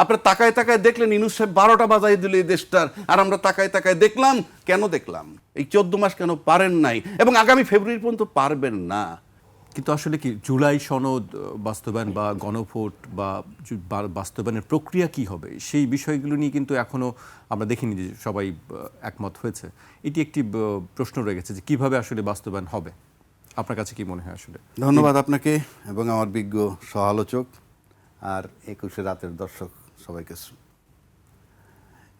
আপনার তাকায় তাকায় দেখলেন ইনুস সাহেব বারোটা বাজাই দিল এই দেশটার। আর আমরা তাকায় তাকায় দেখলাম কেন দেখলাম? এই চোদ্দ মাস কেন পারেন নাই? এবং আগামী ফেব্রুয়ারি পর্যন্ত পারবেন না। কিন্তু আসলে কি জুলাই সনদ বাস্তবায়ন বা গণভোট বা বাস্তবায়নের প্রক্রিয়া কি হবে? সেই বিষয়গুলো নিয়ে কিন্তু এখনও আমরা দেখিনি যে সবাই একমত হয়েছে। এটি একটি প্রশ্ন রয়ে গেছে যে কীভাবে আসলে বাস্তবায়ন হবে? আপনার কাছে কি মনে হয় আসলে? ধন্যবাদ আপনাকে এবং আমার বিজ্ঞ সহালোচক। আর একুশে রাতের দর্শক সবাইকে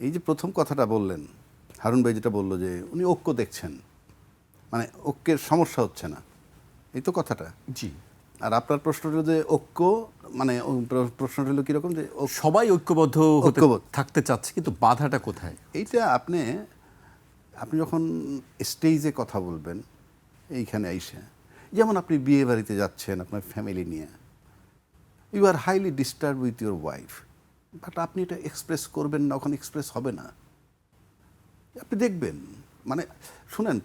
এই যে প্রথম কথাটা বললেন হারুন ভাই যেটা বলল যে উনি ঐক্য দেখছেন মানে ঐক্যের সমস্যা হচ্ছে না এই তো কথাটা। জি। আর আপনার প্রশ্ন হলো যে ঐক্য মানে প্রশ্নটা হলো কীরকম যে সবাই ঐক্যবদ্ধ ঐক্যবদ্ধ। থাকতে চাচ্ছে কিন্তু বাধাটা কোথায়? এইটা আপনি আপনি যখন স্টেজে কথা বলবেন এইখানে আইসে যেমন আপনি বিয়ে বাড়িতে যাচ্ছেন আপনার ফ্যামিলি নিয়ে you are highly disturb with your wife but আপনি এটা এক্সপ্রেস করবেন না, ওখানে এক্সপ্রেস হবে না। আপনি দেখবেন মানে শুনেন,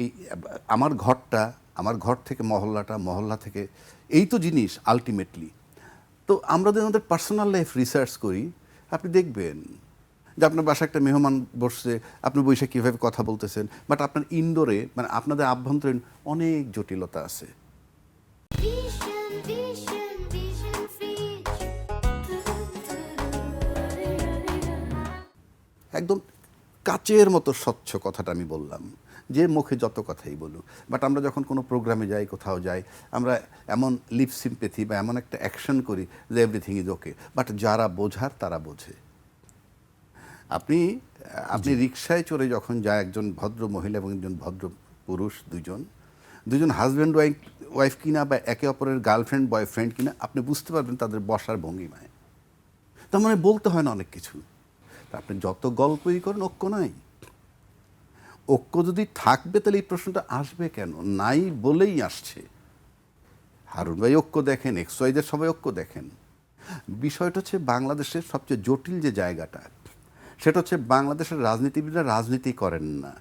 এই আমার ঘরটা, আমার ঘর থেকে মহল্লাটা, মহল্লা থেকে এই তো জিনিস আলটিমেটলি তো আমরা যদি আমাদের পার্সোনাল লাইফ রিসার্চ করি, আপনি দেখবেন যে আপনার বাসায় একটা মেহমান বসছে, আপনি বৈশাখ কীভাবে কথা বলতেছেন বাট আপনার ইনডোরে মানে আপনাদের আভ্যন্তরীণ অনেক জটিলতা আছে। একদম কাচের মতো স্বচ্ছ কথাটা আমি বললাম যে মুখে যত কথাই বলুক। বাট আমরা যখন কোনো প্রোগ্রামে যাই কোথাও যাই আমরা এমন লিপ সিম্পেথি বা এমন একটা অ্যাকশন করি যে এভরিথিং ইজ ওকে বাট যারা বোঝার তারা বোঝে। আপনি আপনি রিক্সায় চড়ে যখন যায় একজন ভদ্র মহিলা এবং একজন ভদ্র পুরুষ দুজন দুজন হাজব্যান্ড ওয়াইফ ওয়াইফ কিনা বা একে অপরের গার্লফ্রেন্ড বয়ফ্রেন্ড কিনা আপনি বুঝতে পারবেন তাদের বসার ভঙ্গিমায়। তার মানে বলতে হয় না অনেক কিছু। আপনি যত গল্পই করেন, ঐক্য নাই। ঐক্য যদি থাকবে, তাহলে এই প্রশ্নটা আসবে কেন? নাই বলেই আসছে। হারুন ভাই ঐক্য দেখেন এক্স ওয়াইদের সবাই ঐক্য দেখেন। বিষয়টা হচ্ছে বাংলাদেশের সবচেয়ে জটিল যে জায়গাটা, সেটা হচ্ছে বাংলাদেশের রাজনীতিবিদরা রাজনীতি করেন না।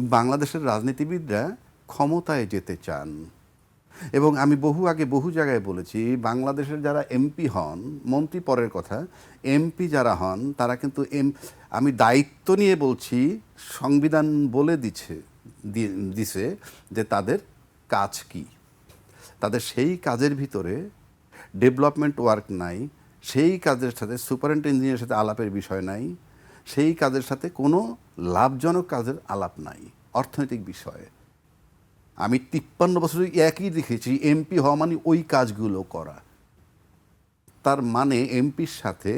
বাংলাদেশের রাজনীতিবিদরা ক্ষমতায় যেতে চান। এবং আমি বহু আগে বহু জায়গায় বলেছি, বাংলাদেশের যারা এমপি হন, মন্ত্রী পরের কথা এমপি যারা হন, তারা কিন্তু এম, আমি দায়িত্ব নিয়ে বলছি, সংবিধান বলে দিচ্ছে দিছে যে তাদের কাজ কি। তাদের সেই কাজের ভিতরে ডেভেলপমেন্ট ওয়ার্ক নাই, সেই কাজের সাথে সুপারেন্ট ইঞ্জিনিয়ারের সাথে আলাপের বিষয় নাই, সেই কাজের সাথে কোনো লাভজনক কাজের আলাপ নাই, অর্থনৈতিক বিষয়ে। আমি তিপ্পান্ন বছর একই দেখেছি এমপি হওয়া মানে ওই কাজগুলো করা। তার মানে এমপির সাথে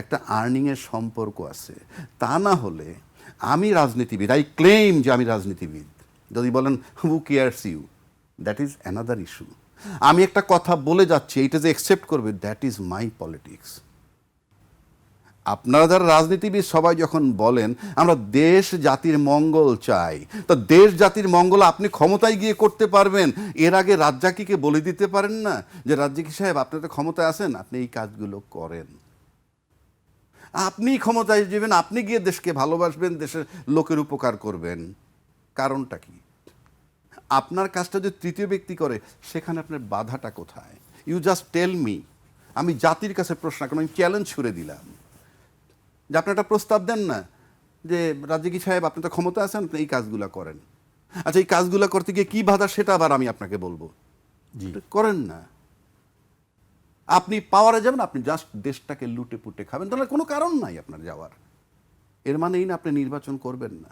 একটা আর্নিংয়ের সম্পর্ক আছে। তা না হলে আমি রাজনীতিবিদ আই ক্লেম যে আমি রাজনীতিবিদ। যদি বলেন who cares you that is another issue আমি একটা কথা বলে যাচ্ছি, এইটা যে অ্যাকসেপ্ট করবে দ্যাট ইজ মাই পলিটিক্স আপনারা যারা রাজনীতিবিদ সবাই যখন বলেন, আমরা দেশ জাতির মঙ্গল চাই। তো দেশ জাতির মঙ্গল আপনি ক্ষমতায় গিয়ে করতে পারবেন। এর আগে রাজ্জাকিকে বলে দিতে পারেন না যে, রাজ্জাকি সাহেব, আপনি তো ক্ষমতায় আছেন, আপনি এই কাজগুলো করেন। আপনি ক্ষমতায় যাবেন, আপনি গিয়ে দেশকে ভালোবাসবেন, দেশের লোকের উপকার করবেন। কারণটা কি? আপনার কাজটা যদি তৃতীয় ব্যক্তি করে, সেখানে আপনার বাধাটা কোথায়? ইউ জাস্ট টেল মি আমি জাতির কাছে প্রশ্ন এখন আমি চ্যালেঞ্জ ছুড়ে দিলাম। যে আপনি একটা প্রস্তাব দেন না যে রাজ্যকি সাহেব আপনি তো ক্ষমতা আছেন আপনি এই কাজগুলো করেন। আচ্ছা এই কাজগুলো করতে গিয়ে কী বাধা সেটা আবার আমি আপনাকে বলব। করেন না। আপনি পাওয়ারে যাবেন আপনি জাস্ট দেশটাকে লুটে পুটে খাবেন। তাহলে কোনো কারণ নাই আপনার যাওয়ার। এর মানে এই না আপনি নির্বাচন করবেন না।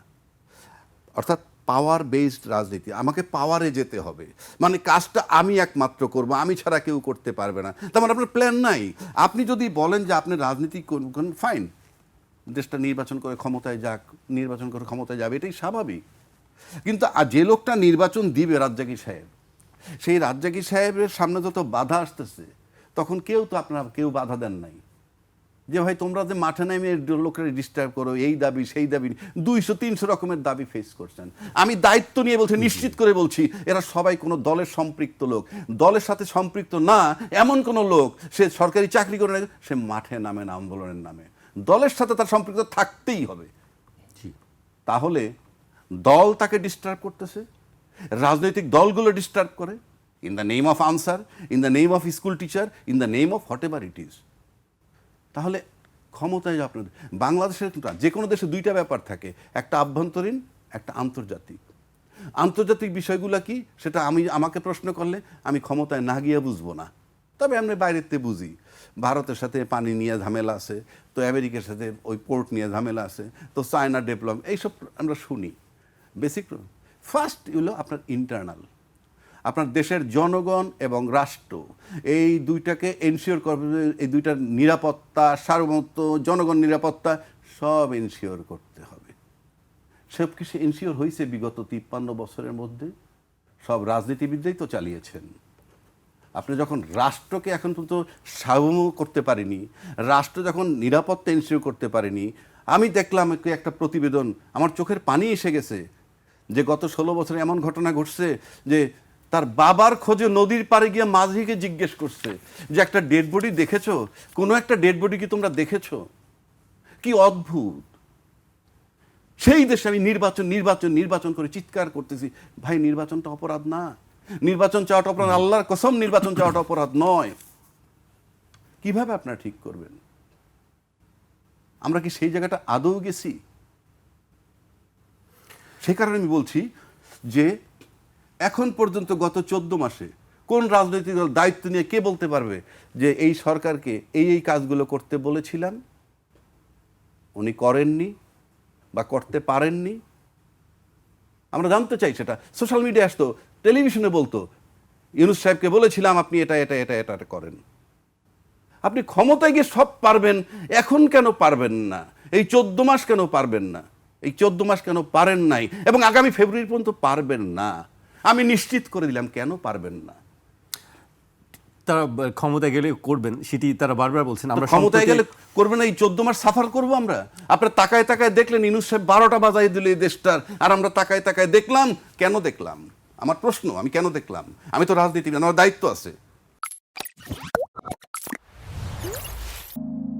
অর্থাৎ পাওয়ার বেসড রাজনীতি আমাকে পাওয়ারে যেতে হবে। মানে কাজটা আমি একমাত্র করব আমি ছাড়া কেউ করতে পারবে না। তার মানে আপনার প্ল্যান নাই। আপনি যদি বলেন যে আপনি রাজনীতি করবেন ফাইন দেশটা নির্বাচন করে ক্ষমতায় যাক, নির্বাচন করে ক্ষমতায় যাবে, এটাই স্বাভাবিক। কিন্তু যে লোকটা নির্বাচন দিবে রাজ্জাকি সাহেব, সেই রাজ্জাকি সাহেবের সামনে যত বাধা আসতেছে, তখন কেউ তো আপনার, কেউ বাধা দেন নাই। যে ভাই, তোমরা যে মাঠে নেমে লোকের ডিস্টার্ব করো, এই দাবি, সেই দাবি, দুইশো, তিনশো রকমের দাবি ফেস করছেন। আমি দায়িত্ব নিয়ে বলছি, নিশ্চিত করে বলছি, এরা সবাই কোনো দলের সম্পৃক্ত লোক। দলের সাথে সম্পৃক্ত না, এমন কোনো লোক, সে সরকারি চাকরি করে না, সে মাঠে নামে না, আন্দোলনের নামে। দলের সাথে তার সম্পৃক্ত থাকতেই হবে। তাহলে দল তাকে ডিস্টার্ব করতেছে? রাজনৈতিক দলগুলো ডিস্টার্ব করে? In the name of Ansar in the name of school teacher in the name of whatever it is তাহলে ক্ষমতায় আপনাদের বাংলাদেশের যে কোনো দেশে দুইটা ব্যাপার থাকে। একটা আভ্যন্তরীণ একটা আন্তর্জাতিক। আন্তর্জাতিক বিষয়গুলো কি? সেটা আমি আমাকে প্রশ্ন করলে আমি ক্ষমতায় না গিয়ে বুঝব না। তবে আমরা বাইরেতে বুঝি। ভারতের সাথে পানি নিয়ে ঝামেলা আছে, তো আমেরিকার সাথে ওই পোর্ট নিয়ে ঝামেলা আছে, তো চায়না ডেভেলপ, এইসব আমরা শুনি। বেসিক ফার্স্ট হলো আপনার ইন্টারনাল, আপনার দেশের জনগণ এবং রাষ্ট্র। এই দুইটাকে এনশিওর করবে এই দুইটার নিরাপত্তা, সার্বভৌমত্ব, জনগণ নিরাপত্তা, সব এনশিওর করতে হবে। সব কিছু এনশিওর হয়েছে বিগত তিপ্পান্ন বছরের মধ্যে। সব রাজনীতিবিদরাই তো চালিয়েছেন। আপনি যখন রাষ্ট্রকে এখন পর্যন্ত সার্বভৌম করতে পারেনি, রাষ্ট্র যখন নিরাপত্তা এনশিওর করতে পারেনি, আমি দেখলাম একটা প্রতিবেদন, আমার চোখের পানি এসে গেছে যে গত ষোলো বছরে এমন ঘটনা ঘটছে যে তার বাবার খোঁজে নদীর পাড়ে গিয়ে মাঝিকে জিজ্ঞেস করছে যে, একটা ডেড বডি দেখেছ? কোনো একটা ডেড বডি কি তোমরা দেখেছ? কি অদ্ভুত! সেই দেশে আমি নির্বাচন নির্বাচন নির্বাচন করে চিৎকার করতেছি, ভাই, নির্বাচনটা অপরাধ না। নির্বাচন চাওয়াটা অপরাধ, আল্লাহর কসম নির্বাচন চাওয়াটা অপরাধ নয়। কীভাবে আপনারা ঠিক করবেন? আমরা কি সেই জায়গাটা আদৌ গেছি? সে কারণে আমি বলছি যে, এখন পর্যন্ত গত চোদ্দ মাসে কোন রাজনৈতিক দল দায়িত্ব নিয়ে কে বলতে পারবে যে এই সরকারকে এই এই কাজগুলো করতে বলেছিলাম? উনি করেননি বা করতে পারেননি? আমরা জানতে চাই সেটা। সোশ্যাল মিডিয়া আসতো টেলিভিশনে বলতো, ইউনুস সাহেবকে বলেছিলাম আপনি এটা এটা এটা এটা এটা করেন। আপনি ক্ষমতায় গিয়ে সব পারবেন, এখন কেন পারবেন না? এই চোদ্দ মাস কেন পারবেন না? এই চোদ্দ মাস কেন পারেন নাই? এবং আগামী ফেব্রুয়ারি পর্যন্ত পারবেন না? আমি নিশ্চিত করে দিলাম, কেন পারবেন না? তারা ক্ষমতায় গেলে করবেন সেটি তারা বারবার বলছেন। আমরা ক্ষমতায় গেলে করবেন এই চোদ্দ মাস সাফার করব আমরা? আপনার তাকায় তাকায় দেখলেন ইনুস সাহেব বারোটা বাজাই দিল এই দেশটার আর আমরা তাকায় তাকায় দেখলাম কেন দেখলাম? আমার প্রশ্ন আমি কেন দেখলাম? আমি তো রাজনীতি আমার দায়িত্ব আছে।